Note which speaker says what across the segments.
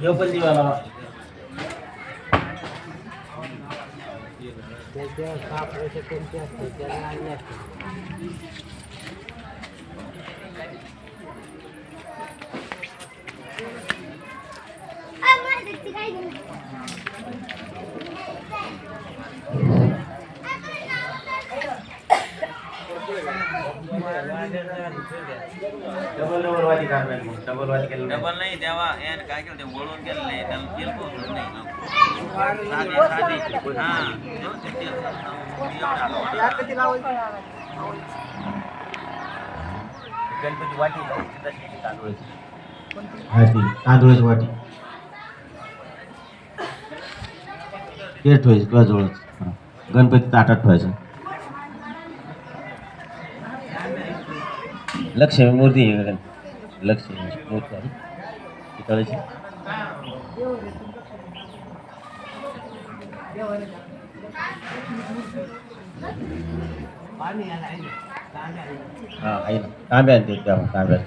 Speaker 1: ह्यो पण दिवा लावा डबल डबल वाटी काढणार मग डबल वाटी केलं नाही.
Speaker 2: डबल याने काय केलं ते वळून गेलं नाही त्याला तेल पोहोचत नाही. हा व्यवस्थित तेल
Speaker 1: गणपती वाटी तशी तांदूळाची तांदूळाची वाटी ते ठेवायचं किंवा जवळच गणपती ताटात ठेवायचं लक्ष्मी मूर्ती लक्ष्मी मूर्ती आहे पितळेची हा आहे ना तांब्या ते द्या तांब्या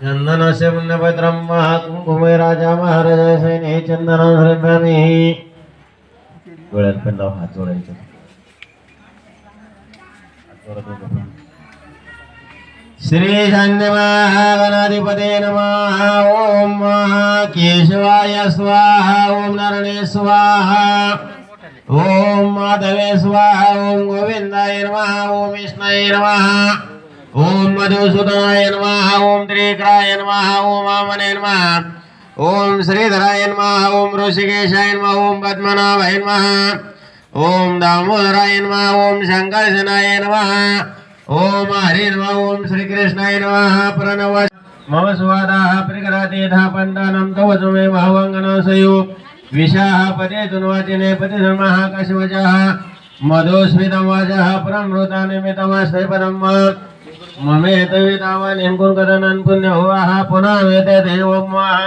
Speaker 1: चंदनस्य पुण्यपत्रं महाकुंकुमे राजा महाराजा सैन्य चंदन हरभ्यामी डोळ्यात पण लाव हात जोडायचं हात जोडत होतो. श्री गणाधिपते नमः। ओम केशवाय स्वाहा ओम नारायणे स्वाहा। ओम माधवे स्वाहा ओम गोविंदाय नमः ओम विष्णाय नमः। ओम मधुसूदनाय नमः ओम त्रिकराय नमः ओम वामने नमः। ओम श्रीधराय नमः ओम ऋषिकेशाय नमः ओम पद्मनाभाय नमः। ओम दामोदराय नमः ओम शंकरशनाय नमः। ओम हरे नम ओम श्रीकृष्णाय नम प्रणव। मम स्वादाः प्रकराते पण्डानं तव सुमे भावङ्गनसयो विशाः पदे दुन्वाचिने पतिधर्मः कशिवचः मधुस्मितं वाचः परमृतानिमितमस्ते परम् ममेत विदावानिं कुङ्कदनन् पुण्यहुवाः पुनः वेते देवं मः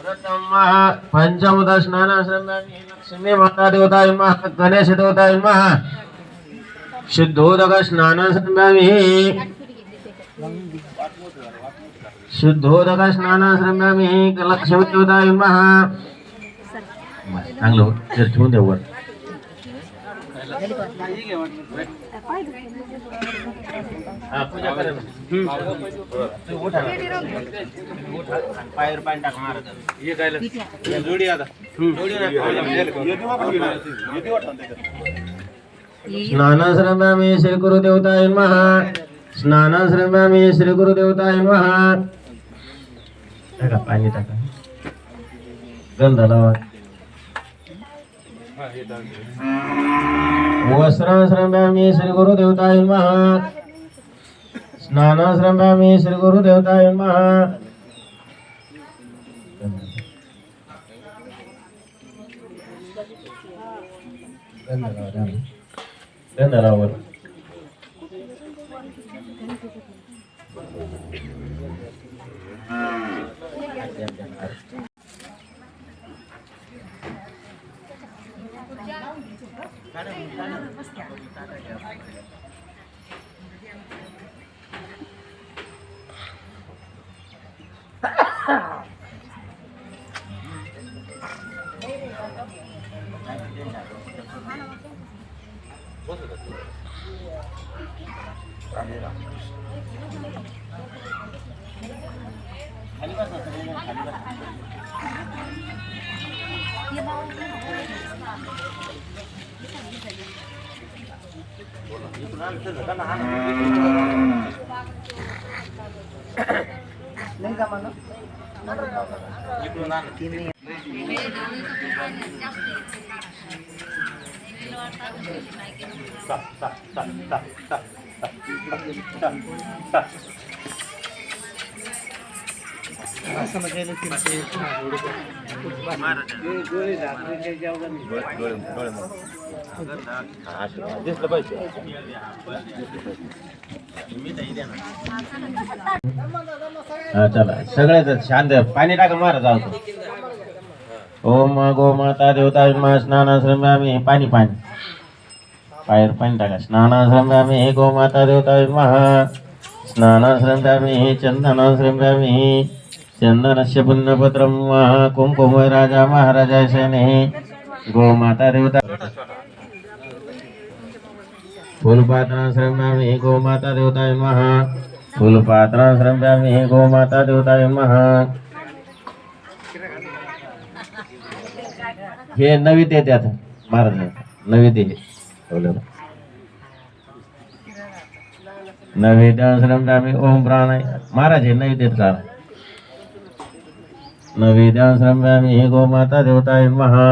Speaker 1: व्रतं मः पञ्चमुदस्नानसम्यामि लक्ष्मी माता देवता शुद्धोदक स्नान शुद्धोदक स्नान संभ्रमे चांगलं देऊ जोडी आता. जोडी स्नानाश्रमामि श्री गुरुदेवताय नमः. स्नानाश्रमामि श्री गुरुदेवताय महा टाका पाणी टाका. गंध लावा वस्त्राश्रमामि श्री गुरुदेवताय नमः. स्नानाश्रमामि श्री गुरुदेवताय त्या नरावर नमः गंध लावा गंध लावा दिसलं पाहिजे हा चला. सगळ्याच शांत. पाणी टाका मारा जाऊ. ओम गो माता देवता विमा स्नानाश्रमी पाणी पाणी. पायर पाणी टाका. स्नानाश्रम्यामी गोमाता देवता महा स्नानाश्रम्यामी चंदनाश्रम्यामी चंदनस्य पुण्यपत्रं महा कुंकुम राजा महाराजा सेने गोमाता देवता। फुलपात्राश्रम्यामी गोमाता देवताय महा फुलपात्राश्रम्यामी गोमाता देवताय महा हे नवी देतात महाराज नवी दे नवे आम्ही ओम प्राण महाराज हे नवी देत का नवे आम्ही गोमाता देवताय महा.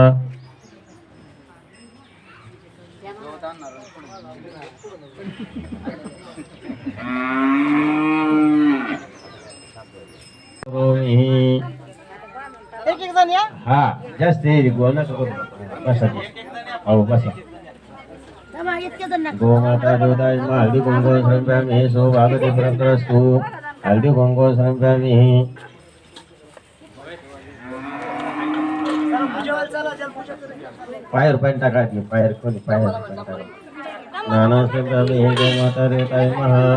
Speaker 1: हा जास्त गोल. बसा हो बसा. गोमाता देवताय महा. हल्दी कुंकू संप्यामी सौभागते प्रत्रस्तु हल्दी कुंकू संप्यामी पायर पाणी टाका की पायर कोणी पायर पाणी टाका नाना संप्यामी हे गोमाता देवताय महा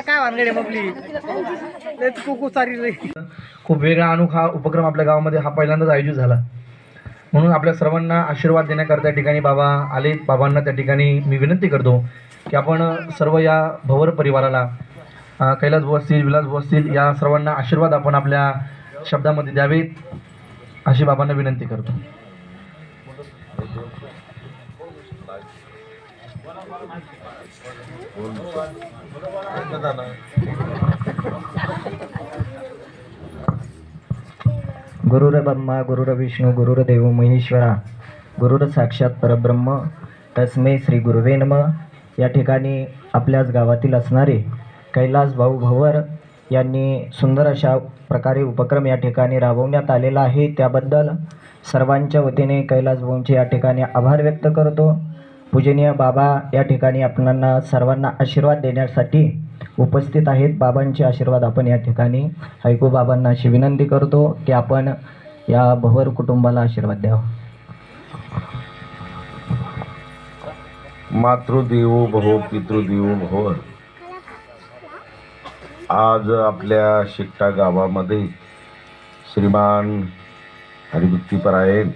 Speaker 3: काय वानगडे मगली खूप वेगळा अनोखा उपक्रम आपल्या गावामध्ये हा पहिल्यांदाच आयोजित झाला. म्हणून आपल्या सर्वांना आशीर्वाद देण्याकरता त्या ठिकाणी बाबा आले बाबांना त्या ठिकाणी मी विनंती करतो की आपण सर्व या भवर परिवाराला कैलास भाऊ असतील विलास भाऊ असतील या सर्वांना आशीर्वाद आपण आपल्या शब्दामध्ये द्यावेत. अशी बाबांना विनंती करतो.
Speaker 4: गुरुर ब्रह्मा गुरुर विष्णू गुरुर देव महेश्वरा गुरुर साक्षात परब्रह्म तस्मे श्री गुरुवे नम. या ठिकाणी आपल्याच गावातील असणारे कैलास भाऊ भवर यांनी सुंदर अशा प्रकारे उपक्रम या ठिकाणी राबवण्यात आलेला आहे. त्याबद्दल सर्वांच्या वतीने कैलास भाऊंचे या ठिकाणी आभार व्यक्त करतो. पूजनीय बाबा या ठिकाणी आपणांना सर्वांना आशीर्वाद देण्यासाठी उपस्थित आहेत. बाबांचे आशीर्वाद आपण या ठिकाणी ऐकू. बाबांना अशी विनंती करतो की आपण या भवर कुटुंबाला आशीर्वाद द्यावा.
Speaker 5: मातृदेवो भव पितृदेवो भव आज आपल्या शिकटा गावामध्ये श्रीमान हरिभक्तीपरायण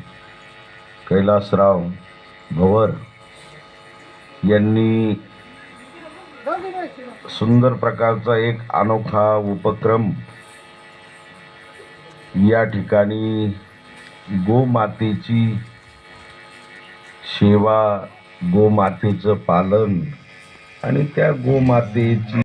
Speaker 5: कैलासराव भवर यांनी सुंदर प्रकारचा एक अनोखा उपक्रम या ठिकाणी गोमातेची सेवा गोमातेचं पालन आणि त्या गोमातेची